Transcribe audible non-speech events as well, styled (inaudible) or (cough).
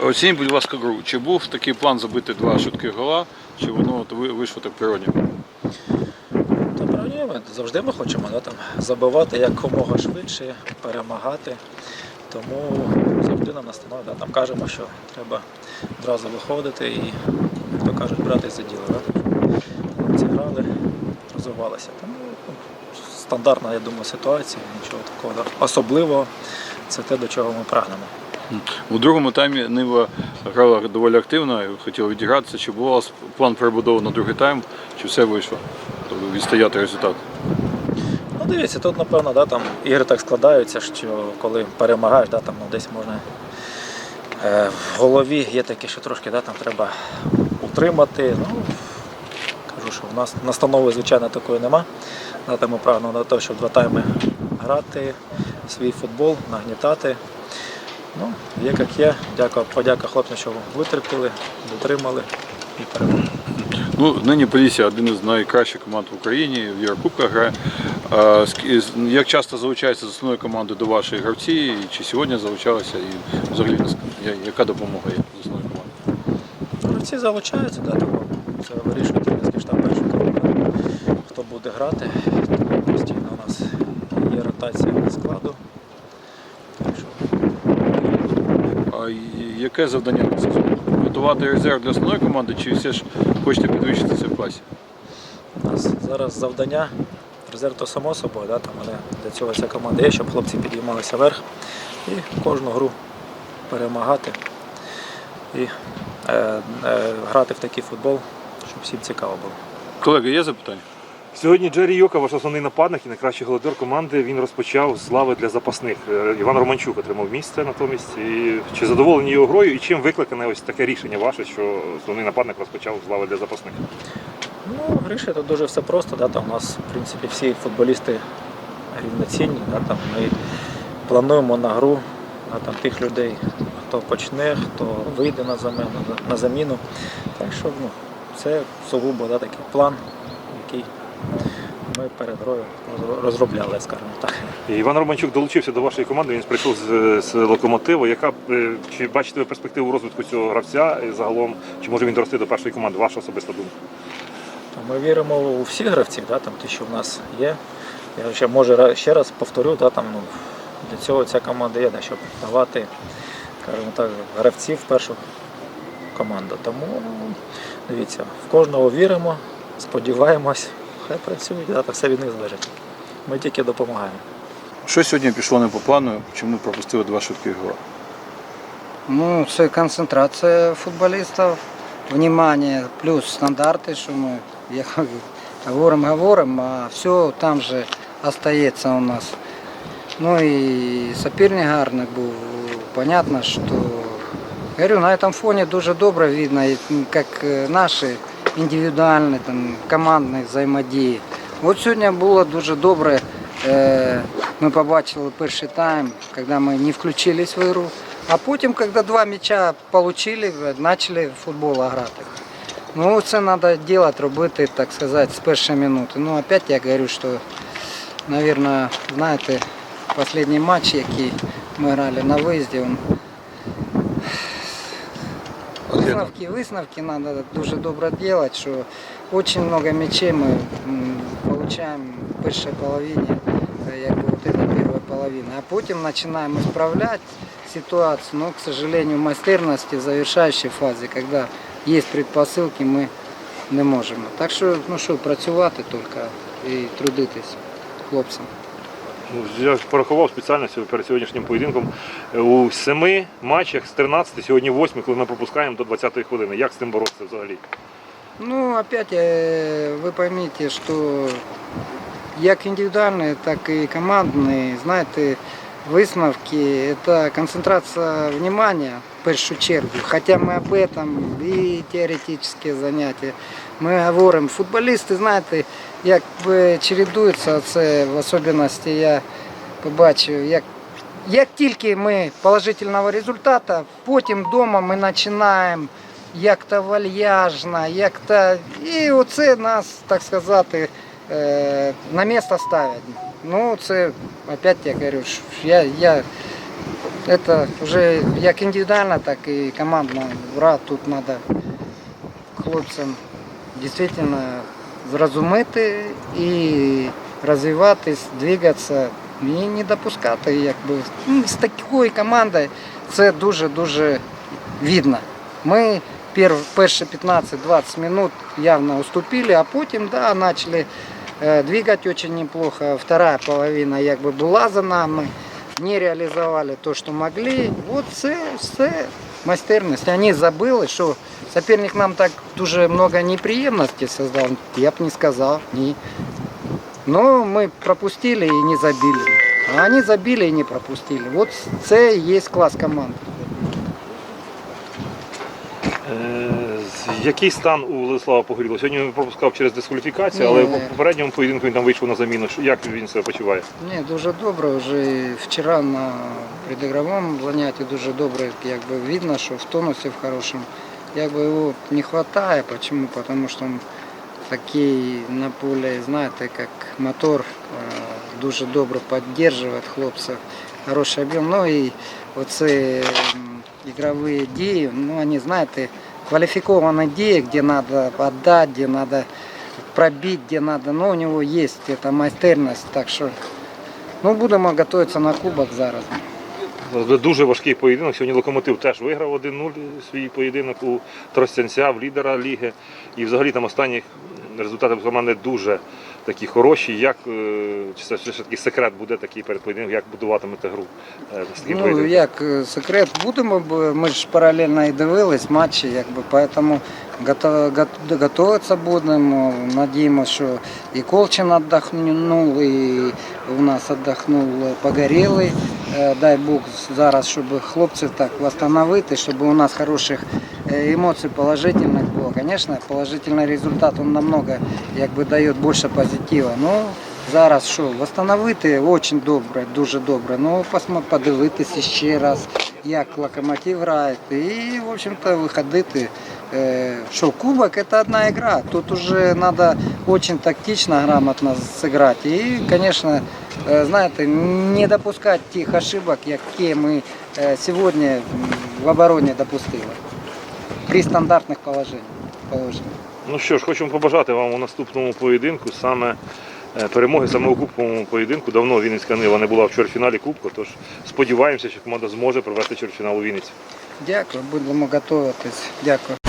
Оцініть, будь ласка, гру. Чи був такий план забити два швидких гола, чи воно вийшло так природньо? Та ми завжди ми хочемо да, там, забивати якомога швидше, перемагати. Тому завжди нам настанови да, там кажемо, що треба одразу виходити і, як то кажуть, братись за діло. Да, там. Зіграли, розвивалися. Тому ну, стандартна, я думаю, ситуація, нічого такого особливого. Це те, до чого ми прагнемо. У другому таймі Нива грала доволі активно, хотіла відігратися. Чи був план перебудови на другий тайм, чи все вийшло? Тобто відстояти результат? Ну, дивіться, тут, напевно, да, там ігри так складаються, що коли перемагаєш, да, там, ну, десь можна е, в голові є таке, що трошки да, там треба утримати. Ну, кажу, що в нас настанови, звичайно, такої нема. Да, там ми прагнемо на те, щоб два тайми грати, свій футбол, нагнітати. Ну, є як є. Дяка, подяка хлопцям, що витерпіли, дотримали і перемогли. Ну, нині Полісся один із найкращих команд в Україні, в Єврокубках грає. А, як часто залучається з основної команди до вашої гравці, і чи сьогодні залучалися, і взагалі яка допомога є з основної команди? Гравці залучаються, да, тому це вирішує тренерський штаб першої команди. Хто буде грати, тому постійно у нас є ротація складу. Так що А і- яке завдання на сезон? Готувати резерв для основної команди, чи все ж хочете підвищитися в класі? у нас зараз завдання. Резерв то само собою, да, там, але для цього ця команда є, щоб хлопці підіймалися вверх і кожну гру перемагати і е, е, грати в такий футбол, щоб всім цікаво було. Колеги, є запитання? Сьогодні Джері Йока, ваш основний нападник і найкращий голодер команди, він розпочав з лави для запасних. Е, Іван Романчук отримав місце натомість. І чи задоволені його грою, і чим викликане ось таке рішення ваше, що основний нападник розпочав з лави для запасних? Ну, Гриша, тут дуже все просто. Да, там у нас, в принципі, всі футболісти рівноцінні. Да, там ми плануємо на гру да, там, тих людей, хто почне, хто вийде на заміну. На заміну. Так що ну, це сугубо да, такий план, який ми перед грою розробляли, скажімо так. Іван Романчук долучився до вашої команди. Він прийшов з, з локомотиву. Яка е, чи бачите ви перспективу розвитку цього гравця і загалом, чи може він дорости до першої команди? Ваша особиста думка? Ми віримо у всіх гравців, да, там, ті, що в нас є. Я ще може ще раз повторю, да, там, ну, для цього ця команда є, да, щоб давати скажімо так, гравців в першу команду. Тому дивіться, в кожного віримо, сподіваємось, хай працюють, да, все від них залежить. Ми тільки допомагаємо. Що сьогодні пішло не по плану, чому пропустили два швидких гола? Ну, це концентрація футболістів, внимание, плюс стандарти, що ми як (laughs) говоримо, говоримо, а все там же остається у нас. Ну і соперник гарний був. Понятно, що говорю, на этом фоне дуже добре видно, як наші індивідуальні там, командні взаємодії. От сьогодні було дуже добре. е, Ми побачили перший тайм, коли ми не включились в ігру. А потім, коли два м'яча отримали, почали футбол грати. Ну, це треба робити, робити, так сказати, з першої минути. Ну, опять я говорю, що, мабуть, знаєте, останній матч, який ми грали на виїзді, він Висновки, висновки надо дуже добре робити, що дуже багато м'ячей ми получаємо в першій половині, е, якби вот эта перша половина. А потім починаємо справляти ситуацію, но, к сожалению, майстерності в завершаючій фазі, коли є предпосилки, ми не можемо. Так що, ну що, працювати тільки і трудитись хлопцям. Ну, Я порахував спеціально сьогодні перед сьогоднішнім поєдинком. Е, У семи матчах з 13, сьогодні 8, коли ми пропускаємо до 20-ї хвилини. Як з цим боротися взагалі? Ну, опять э, вы поймите, что як індивідуальні, так і командні, знаєте, висновки – це концентрація внимания в першу чергу. Хоча ми об этом і теоретичні заняття. Ми говоримо, футболісти, знаєте, як би чередуються, це в особливості я побачив, як як тільки ми положительного результату, потім вдома ми починаємо як-то вальяжно, як-то. І оце нас, так сказати, е, на місце ставять. Ну, це опять я говорю, я, я это уже як індивідуально, так і командна гра. Тут надо хлопцям дійсно зрозуміти і розвиватись, двигатися і не допускати. Якби. Ну, З такою командою це дуже-дуже видно. Ми пер- перші 15-20 минут явно уступили, а потім да, почали э, двигать очень неплохо. Вторая половина якби була за нами. Не реалізували то, що могли. От це все майстерність. Вони забыли, що соперник нам так дуже много неприємностей создав. Я б не сказав. Ні. Но ми пропустили і не забили. А вони забили і не пропустили. От це і є клас команди. Е, з- Який стан у Владислава Погоріло? Сьогодні він пропускав через дискваліфікацію, але Ні, в попередньому поєдинку він там вийшов на заміну. Що- Як він себе почуває? Ні, дуже добре. Вже і вчора на предігровому занятті дуже добре, якби видно, що в тонусі в хорошому. Якби його не вистачає. Почему? Потому що він такий на полі, знаєте, як мотор, е, дуже добре підтримує хлопців, хороший об'єм. Ну і оці м, ігрові дії, ну вони, знаєте, квалификованные дії, где надо отдать, где надо пробить, где надо. Но у него есть эта майстерность, так що ну, будемо готуватися на кубок зараз. Дуже важкий поєдинок. Сьогодні локомотив теж виграв 1-0 свій поєдинок у Тростянця в лідера ліги. І взагалі там останні результати команди дуже такі хороші. Як е, чи це все ж таки секрет буде такий перед поєдинком, як будуватимете гру? е, Ну як е, секрет, будемо, б- ми ж паралельно і дивились матчі, якби, поэтому готуватися будемо. Надіємося, що і Колчин віддохнув, і у нас віддохнув Погорілий. Дай Бог зараз, щоб хлопців так встановити, щоб у нас хороших емоцій положительних було. Звісно, положительний результат він намного якби, дає більше позитиву. Ну, Зараз що, встановити дуже добре, дуже добре. Ну, посмо- подивитися ще раз, як локомотив грає. І, в общем-то, виходити. Е, Що, кубок це одна гра. Тут уже треба дуже тактично, грамотно зіграти. І, звісно, е, знаєте, не допускати тих ошибок, які ми е, сьогодні м, в обороні допустили. При стандартних положеннях. Ну що ж, хочемо побажати вам у наступному поєдинку саме е, перемоги саме у кубковому поєдинку. Давно Вінницька Нива не була в чвертьфіналі Кубку, тож сподіваємося, що команда зможе провести чвертьфінал у Вінниці. Дякую, будемо готуватись. Дякую.